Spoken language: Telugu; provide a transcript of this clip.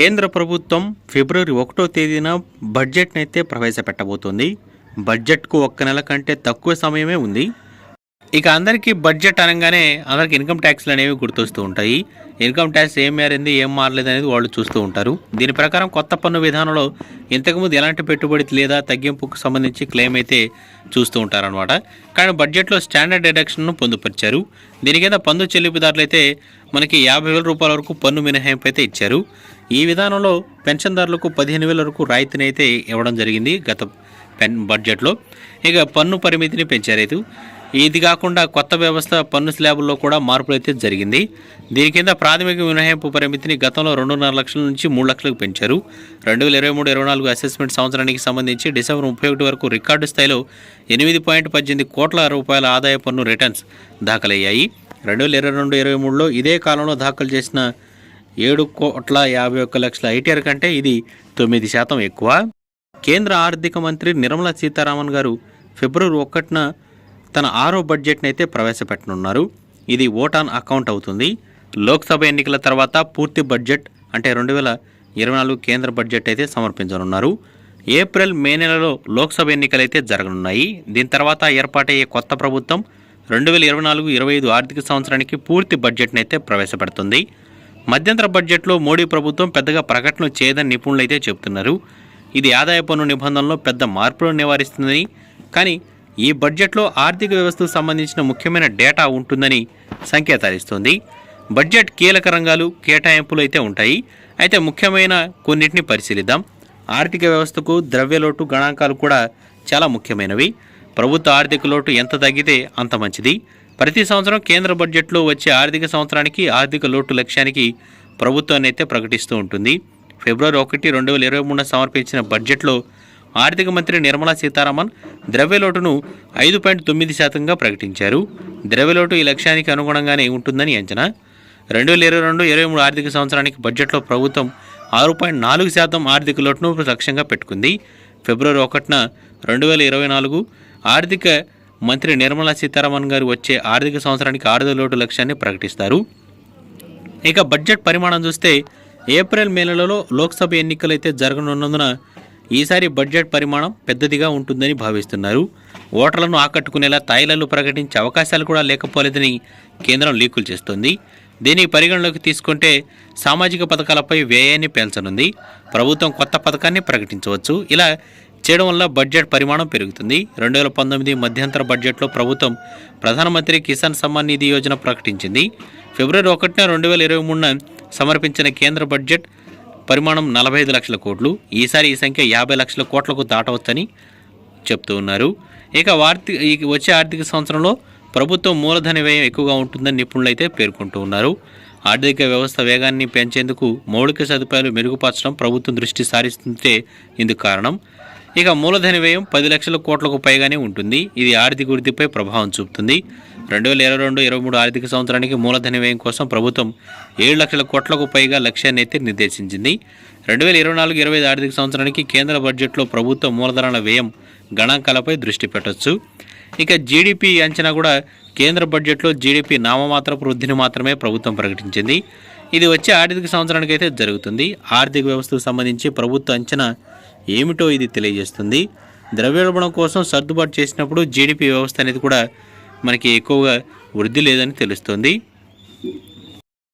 కేంద్ర ప్రభుత్వం ఫిబ్రవరి ఒకటో తేదీన బడ్జెట్ను అయితే ప్రవేశపెట్టబోతోంది. బడ్జెట్కు ఒక్క నెల కంటే తక్కువ సమయమే ఉంది. ఇక అందరికీ బడ్జెట్ అనగానే అందరికి ఇన్కమ్ ట్యాక్స్లు అనేవి గుర్తొస్తూ ఉంటాయి. ఇన్కమ్ ట్యాక్స్ ఏం మారింది ఏం మారలేదు అనేది వాళ్ళు చూస్తూ ఉంటారు. దీని ప్రకారం కొత్త పన్ను విధానంలో ఇంతకుముందు ఎలాంటి పెట్టుబడి లేదా తగ్గింపుకు సంబంధించి క్లెయిమ్ అయితే చూస్తూ ఉంటారనమాట కానీ బడ్జెట్లో స్టాండర్డ్ డిడక్షన్ను పొందుపరిచారు. దీని కింద పన్ను చెల్లింపుదారులు అయితే మనకి యాభై వేల రూపాయల వరకు పన్ను మినహాయింపు అయితే ఇచ్చారు. ఈ విధానంలో పెన్షన్దారులకు పదిహేను వేల వరకు రాయితీని అయితే ఇవ్వడం జరిగింది గత పెన్ బడ్జెట్లో. ఇక పన్ను పరిమితిని పెంచారు ఇది కాకుండా కొత్త వ్యవస్థ పన్ను స్లాబుల్లో కూడా మార్పులు అయితే జరిగింది. దీని కింద ప్రాథమిక మినహాయింపు పరిమితిని గతంలో రెండున్నర లక్షల నుంచి మూడు లక్షలకు పెంచారు. రెండు వేల ఇరవై మూడు ఇరవై నాలుగు అసెస్మెంట్ సంవత్సరానికి సంబంధించి డిసెంబర్ ముప్పై ఒకటి వరకు రికార్డు స్థాయిలో ఎనిమిది పాయింట్ పద్దెనిమిది కోట్ల రూపాయల ఆదాయ పన్ను రిటర్న్స్ దాఖలయ్యాయి. రెండు వేల ఇరవై రెండు ఇరవై మూడులో ఇదే కాలంలో దాఖలు చేసిన ఏడు కోట్ల యాభై ఒక్క లక్షల ఐటీఆర్ కంటే ఇది తొమ్మిది శాతం ఎక్కువ. కేంద్ర ఆర్థిక మంత్రి నిర్మలా సీతారామన్ గారు ఫిబ్రవరి ఒకటిన తన ఆరో బడ్జెట్ని అయితే ప్రవేశపెట్టనున్నారు. ఇది ఓట్ ఆన్ అకౌంట్ అవుతుంది. లోక్సభ ఎన్నికల తర్వాత పూర్తి బడ్జెట్ అంటే రెండు వేల ఇరవై నాలుగు కేంద్ర బడ్జెట్ అయితే సమర్పించనున్నారు. ఏప్రిల్ మే నెలలో లోక్సభ ఎన్నికలు అయితే జరగనున్నాయి. దీని తర్వాత ఏర్పాటయ్యే కొత్త ప్రభుత్వం రెండు వేల ఇరవై నాలుగు ఇరవై ఐదు ఆర్థిక సంవత్సరానికి పూర్తి బడ్జెట్ని అయితే ప్రవేశపెడుతుంది. మధ్యంతర బడ్జెట్లో మోడీ ప్రభుత్వం పెద్దగా ప్రకటన చేయదని నిపుణులు అయితే చెబుతున్నారు. ఇది ఆదాయ పన్ను నిబంధనలో పెద్ద మార్పులను నివారిస్తుందని కానీ ఈ బడ్జెట్లో ఆర్థిక వ్యవస్థకు సంబంధించిన ముఖ్యమైన డేటా ఉంటుందని సంకేతాలిస్తోంది. బడ్జెట్ కీలక రంగాలు కేటాయింపులు అయితే ఉంటాయి. అయితే ముఖ్యమైన కొన్నిటిని పరిశీలిద్దాం. ఆర్థిక వ్యవస్థకు ద్రవ్యలోటు గణాంకాలు కూడా చాలా ముఖ్యమైనవి. ప్రభుత్వ ఆర్థిక లోటు ఎంత తగ్గితే అంత మంచిది. ప్రతి సంవత్సరం కేంద్ర బడ్జెట్లో వచ్చే ఆర్థిక సంవత్సరానికి ఆర్థిక లోటు లక్ష్యానికి ప్రభుత్వాన్ని అయితే ప్రకటిస్తూ ఉంటుంది. ఫిబ్రవరి ఒకటి రెండు వేల ఇరవై మూడున సమర్పించిన బడ్జెట్లో ఆర్థిక మంత్రి నిర్మలా సీతారామన్ ద్రవ్యలోటును ఐదు పాయింట్ తొమ్మిది శాతంగా ప్రకటించారు. ద్రవ్యలోటు ఈ లక్ష్యానికి అనుగుణంగానే ఉంటుందని అంచనా. రెండు వేల ఇరవై రెండు ఇరవై మూడు ఆర్థిక సంవత్సరానికి బడ్జెట్లో ప్రభుత్వం ఆరు పాయింట్ నాలుగు శాతం ఆర్థిక లోటును లక్ష్యంగా పెట్టుకుంది. ఫిబ్రవరి ఒకటిన రెండు వేల ఇరవై నాలుగు ఆర్థిక మంత్రి నిర్మలా సీతారామన్ గారు వచ్చే ఆర్థిక సంవత్సరానికి ఆర్థిక లోటు లక్ష్యాన్ని ప్రకటిస్తారు. ఇక బడ్జెట్ పరిమాణం చూస్తే ఏప్రిల్ మే నెలలో లోక్సభ ఎన్నికలు అయితే జరగనున్నందున ఈసారి బడ్జెట్ పరిమాణం పెద్దదిగా ఉంటుందని భావిస్తున్నారు. ఓటర్లను ఆకట్టుకునేలా తాయిలాలు ప్రకటించే అవకాశాలు కూడా లేకపోలేదని కేంద్రం లీకులు చేస్తోంది. దీన్ని పరిగణలోకి తీసుకుంటే సామాజిక పథకాలపై వ్యయాన్ని పెంచనుంది ప్రభుత్వం కొత్త పథకాన్ని ప్రకటించవచ్చు. ఇలా చేయడం వల్ల బడ్జెట్ పరిమాణం పెరుగుతుంది. రెండు వేల పంతొమ్మిది మధ్యంతర బడ్జెట్లో ప్రభుత్వం ప్రధానమంత్రి కిసాన్ సమ్మాన్ నిధి యోజన ప్రకటించింది. ఫిబ్రవరి ఒకటిన రెండు వేల ఇరవై మూడున సమర్పించిన కేంద్ర బడ్జెట్ పరిమాణం నలభై ఐదు లక్షల కోట్లు. ఈసారి ఈ సంఖ్య యాభై లక్షల కోట్లకు దాటవచ్చని చెప్తూ ఉన్నారు. ఇక వార్తి వచ్చే ఆర్థిక సంవత్సరంలో ప్రభుత్వం మూలధన వ్యయం ఎక్కువగా ఉంటుందని నిపుణులు అయితే పేర్కొంటూ ఉన్నారు. ఆర్థిక వ్యవస్థ వేగాన్ని పెంచేందుకు మౌలిక సదుపాయాలు మెరుగుపరచడం ప్రభుత్వం దృష్టి సారిస్తుంటే ఇందుకు కారణం. ఇక మూలధన వ్యయం పది లక్షల కోట్లకు పైగానే ఉంటుంది. ఇది ఆర్థిక వృద్ధిపై ప్రభావం చూపుతుంది. రెండు వేల ఇరవై రెండు ఇరవై మూడు ఆర్థిక సంవత్సరానికి మూలధన వ్యయం కోసం ప్రభుత్వం ఏడు లక్షల కోట్లకు పైగా లక్ష్యాన్ని అయితే నిర్దేశించింది. రెండు వేల ఇరవై నాలుగు ఇరవై ఐదు ఆర్థిక సంవత్సరానికి కేంద్ర బడ్జెట్లో ప్రభుత్వ మూలధనాల వ్యయం గణాంకాలపై దృష్టి పెట్టవచ్చు ఇక జీడిపి అంచనా కూడా కేంద్ర బడ్జెట్లో జీడిపి నామమాత్రపు వృద్ధిని మాత్రమే ప్రభుత్వం ప్రకటించింది. ఇది వచ్చే ఆర్థిక సంవత్సరానికి అయితే జరుగుతుంది. ఆర్థిక వ్యవస్థకు సంబంధించి ప్రభుత్వ అంచనా ఏమిటో ఇది తెలియజేస్తుంది. ద్రవ్యోల్బణం కోసం సర్దుబాటు చేసినప్పుడు జీడిపి వ్యవస్థ అనేది కూడా మనకి ఎక్కువగా వృద్ధి లేదని తెలుస్తుంది.